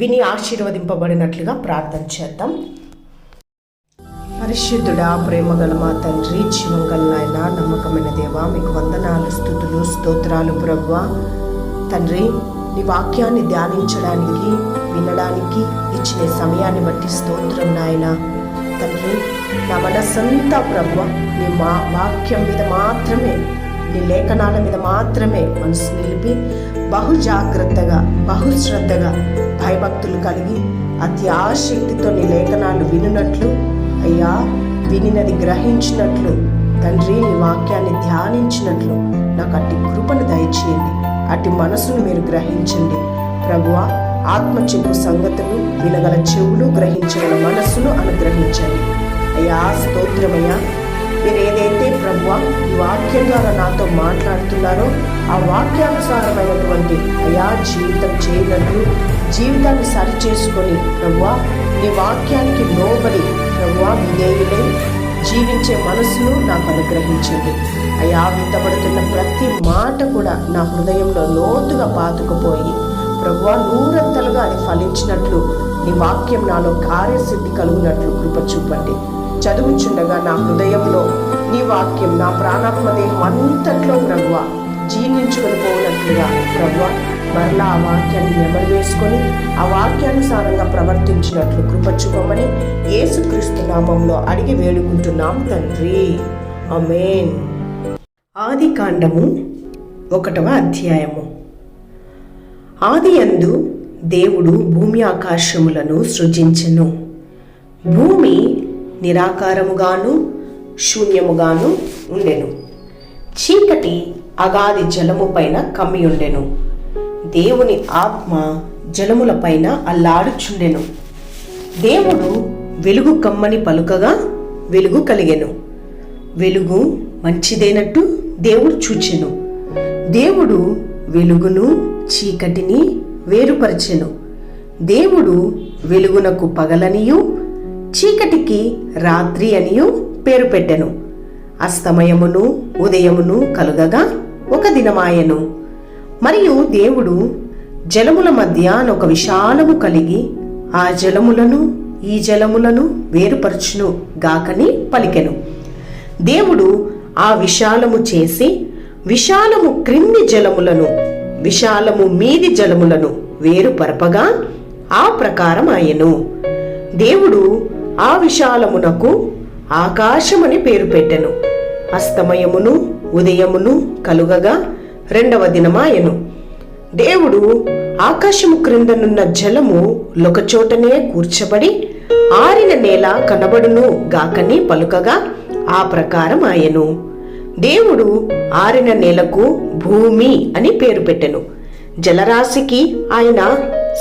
విని ఆశీర్వదింపబడినట్లుగా ప్రార్థన చేద్దాం. పరిశుద్ధుడా ప్రేమగల మా తండ్రి జీవంగల నాయన నమ్మకమైన దేవా మీకు వందనాలు స్థుతులు స్తోత్రాలు ప్రభువ. తండ్రి నీ వాక్యాన్ని ధ్యానించడానికి వినడానికి ఇచ్చిన సమయాన్ని బట్టి స్తోత్రం నాయన. తండ్రి నా మనసంతా ప్రభువ నీ మా వాక్యం మీద మాత్రమే నీ లేఖనాల మీద మాత్రమే మనసు నిలిపి బహు జాగ్రత్తగా బహుశ్రద్ధగా భయభక్తులు కలిగి అతి ఆసక్తితో నీ లేఖనాలు వినునట్లు అయ్యా వినినది గ్రహించినట్లు తండ్రి నీ వాక్యాన్ని ధ్యానించినట్లు నాకు అట్టి కృపను దయచేయండి. అట్టి మనసును మీరు గ్రహించండి. ప్రభువ ఆత్మ చెప్పు సంగతులు వినగల చెవులు గ్రహించగల మనస్సును అనుగ్రహించండి. అయ్యా స్తోత్రమయ్యా. మీరు ఏదైతే ప్రభు ఈ వాక్యం ద్వారా నాతో మాట్లాడుతున్నారో ఆ వాక్యానుసారమైనటువంటి అయా జీవితం చేయనట్లు జీవితాన్ని సరిచేసుకొని చేసుకొని నీ వాక్యానికి లోబడి ప్రభువ విధేయులై జీవించే మనసును నాకు అనుగ్రహించండి. అయా విత్తబడుతున్న ప్రతి మాట కూడా నా హృదయంలో లోతుగా పాతుకుపోయి ప్రభువ నూరంతలుగా అది ఫలించినట్లు నీ వాక్యం నాలో కార్యసిద్ధి కలుగునట్లు కృప చూపండి. చదువుచుండగా నా హృదయంలో నీ వాక్యం నా ప్రాణాత్మ దేహం అంతట్లో ప్రభువ జీర్ణించుకొని పోనట్లుగా ప్రభువ మరలా ఆ వాక్యాన్ని నెమరు వేసుకొని ఆ వాక్యానుసారంగా ప్రవర్తించినట్లు కృపచ్చుకోమని యేసుక్రీస్తు నామంలో అడిగి వేడుకుంటున్నాం తండ్రి. అమేన్ ఆది కాండము ఒకటవ అధ్యాయము. ఆది యందు దేవుడు భూమి ఆకాశములను సృజించెను. భూమి నిరాకారముగాను శూన్యముగాను ఉండెను. చీకటి అగాధి జలము పైన కమ్మి ఉండెను దేవుని ఆత్మ జలముల పైన అల్లాడుచుండెను. దేవుడు వెలుగు కమ్మని పలుకగా వెలుగు కలిగెను. వెలుగు మంచిదైనట్టు దేవుడు చూచెను. దేవుడు వెలుగును చీకటిని వేరుపరచెను. దేవుడు వెలుగునకు పగలనియు చీకటికి రాత్రి అనియు పేరు పెట్టెను. అస్తమయమును ఉదయమును కలుగగా ఒక దినమాయెను. మరియు దేవుడు జలముల మధ్య ఒక విశాలము కలిగి ఆ జలములను ఈ జలములను వేరుపరచును గాకని పలికెను. దేవుడు ఆ విశాలము చేసి విశాలము క్రింది జలములను విశాలము మీది జలములను వేరుపరపగా ఆ ప్రకారం ఆయను దేవుడు ఆ విశాలమునకు ఆకాశమని పేరు పెట్టెను. అస్తమయమును ఉదయమును కలుగగా రెండవ దినమాయను. దేవుడు ఆకాశము క్రిందనున్న జలము లొకచోటనే కూర్చబడి ఆరిన నేల కనబడును గాకని పలుకగా ఆ ప్రకారం ఆయను దేవుడు ఆరిన నేలకు భూమి అని పేరు పెట్టెను. జలరాశికి ఆయన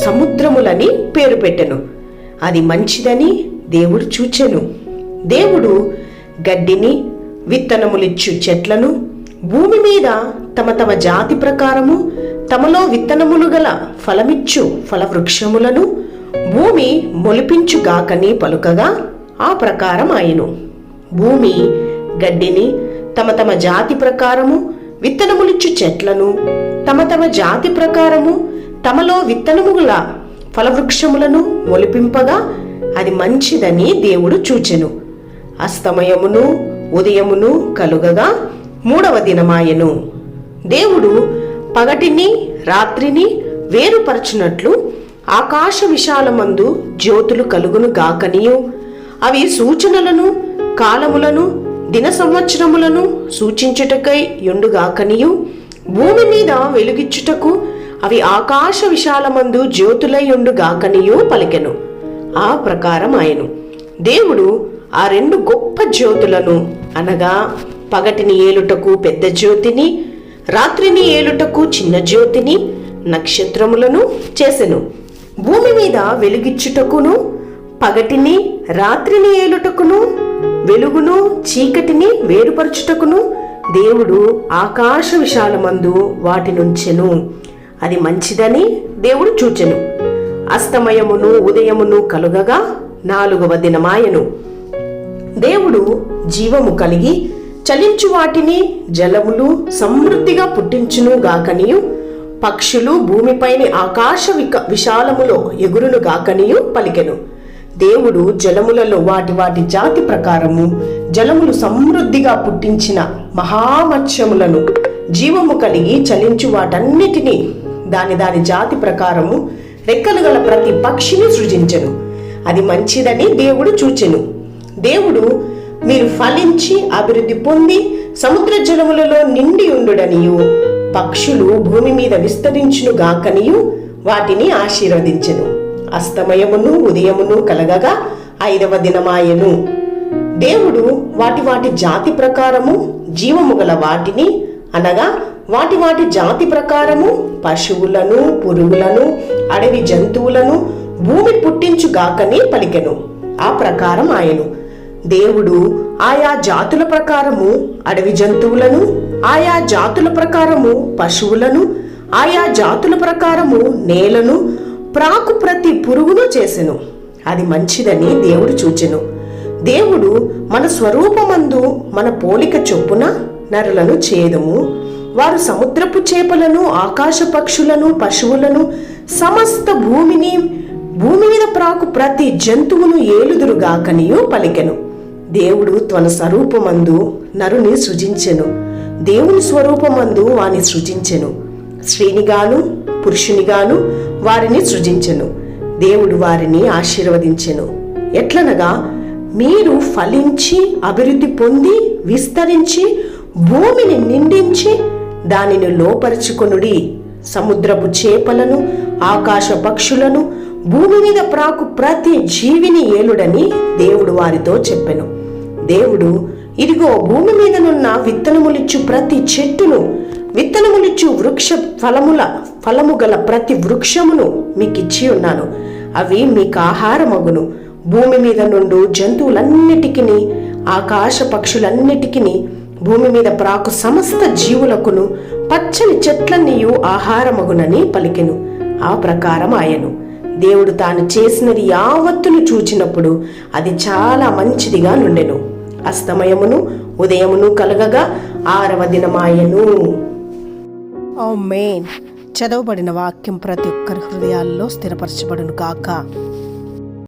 సముద్రములని పేరు పెట్టెను. అది మంచిదని దేవుడు చూచెను. దేవుడు గడ్డిని విత్తనములిచ్చు చెట్లను భూమి మీద తమ తమ జాతి ప్రకారము తమలో విత్తనములు గల ఫలమిచ్చు ఫలవృక్షములను భూమి మొలిపించుగాకని పలుకగా ఆ ప్రకారం ఆయను. భూమి గడ్డిని తమ తమ జాతి ప్రకారము విత్తనములిచ్చు చెట్లను తమ తమ జాతి ప్రకారము తమలో విత్తనముల ఫలవృక్షములను మొలిపింపగా అది మంచిదని దేవుడు చూచెను. అస్తమయమును ఉదయమును కలుగగా మూడవ దినమాయెను. దేవుడు పగటిని రాత్రిని వేరుపరచునట్లు ఆకాశ విశాలమందు జ్యోతులు కలుగును గాకనియు. అవి సూచనలను కాలములను దిన సంవత్సరములను సూచించుటకై యుండుగాకనియు భూమి మీద వెలుగిచ్చుటకు అవి ఆకాశ విశాలమందు జ్యోతులై యుండుగాకనియు పలికెను. ఆ ప్రకారం ఆయను దేవుడు ఆ రెండు గొప్ప జ్యోతులను అనగా పగటిని ఏలుటకు పెద్ద జ్యోతిని రాత్రిని ఏలుటకు చిన్న జ్యోతిని నక్షత్రములను చేసెను. భూమి మీద వెలుగిచ్చుటకును పగటిని రాత్రిని ఏలుటకును వెలుగును చీకటిని వేరుపరచుటకును దేవుడు ఆకాశ విశాలమందు వాటి నుంచెను. అది మంచిదని దేవుడు చూచెను. అస్తమయమును ఉదయమును కలుగగా నాలుగవ దినమాయను. దేవుడు జీవము కలిగి చలించు వాటిని జలములు సమృద్ధిగా పుట్టించును గాకనియు. పక్షులు భూమిపైని ఆకాశ విక విశాలములో ఎగురును గాకనియు పలికెను. దేవుడు జలములలో వాటి వాటి జాతి ప్రకారము జలములు సమృద్ధిగా పుట్టించిన మహామత్స్యములను జీవము కలిగి చలించు వాటన్నిటినీ దాని దాని జాతి ప్రకారము రెక్కలు గల ప్రతి పక్షిని సృజించెను. అది మంచిదని దేవుడు చూచెను. దేవుడు మీరు ఫలించి అభివృద్ధి పొంది సముద్ర జలములలో నిండి ఉండుడనియు. పక్షులు భూమి మీద విస్తరించును గాకనియు వాటిని ఆశీర్వదించెను. అస్తమయమును ఉదయమును కలగగా ఐదవ దినమాయను. దేవుడు వాటి వాటి జాతి ప్రకారము జీవము గల వాటిని అనగా వాటి వాటి జాతి ప్రకారము పశువులను పురుగులను అడవి జంతువులను భూమి పుట్టించుగాకని పలికెను. ఆ ప్రకారం ఆయను. దేవుడు ఆయా జాతుల ప్రకారము అడవి జంతువులను ఆయా జాతుల ప్రకారము పశువులను ఆయా జాతుల ప్రకారము నేలను ప్రాకు ప్రతి పురుగును చేసెను. అది మంచిదని దేవుడు చూచెను. దేవుడు మన స్వరూపమందు మన పోలిక చొప్పున నరులను చేదము. వారు సముద్రపు చేపలను ఆకాశ పక్షులను పశువులను సమస్త భూమిని భూమి మీద ప్రాకు ప్రతి జంతువును ఏలుదురుగాకనియు పలికెను. దేవుడు తన స్వరూపమందు నరుని సృజించెను. దేవుని స్వరూపమందు వాని సృజించెను. స్త్రీనిగాను పురుషునిగాను వారిని సృజించెను. దేవుడు వారిని ఆశీర్వదించెను. ఎట్లనగా మీరు ఫలించి అభివృద్ధి పొంది విస్తరించి భూమిని నిండించి దానిని లోపరుచుకొనుడి. సముద్రపు చేపలను ఆకాశ పక్షులను భూమి మీద ప్రాకు ప్రతి జీవిని ఏలుడని దేవుడు వారితో చెప్పెను. దేవుడు ఇదిగో భూమి మీదనున్న విత్తనములిచ్చు ప్రతి చెట్టును విత్తనములిచ్చు వృక్ష ఫలముల ఫలము గల ప్రతి వృక్షమును మీకిచ్చి ఉన్నాను. అవి మీకు ఆహారమగును భూమి మీద నుండు జంతువులన్నిటికిని ఆకాశ పక్షులన్నిటికిని భూమి మీద ప్రాకు సమస్త జీవులకును పచ్చని చెట్లన్నీయు ఆహారమగునని పలికెను. ఆ ప్రకారం ఆయను. దేవుడు తాను చేసినది యావత్తును చూచినప్పుడు అది చాలా మంచిదిగా నుండెను. అస్తమయమును ఉదయమును కలగగా ఆరవ దినమాయను. చదవబడిన వాక్యం ప్రతి ఒక్కరి హృదయాల్లో స్థిరపరచబడును కాక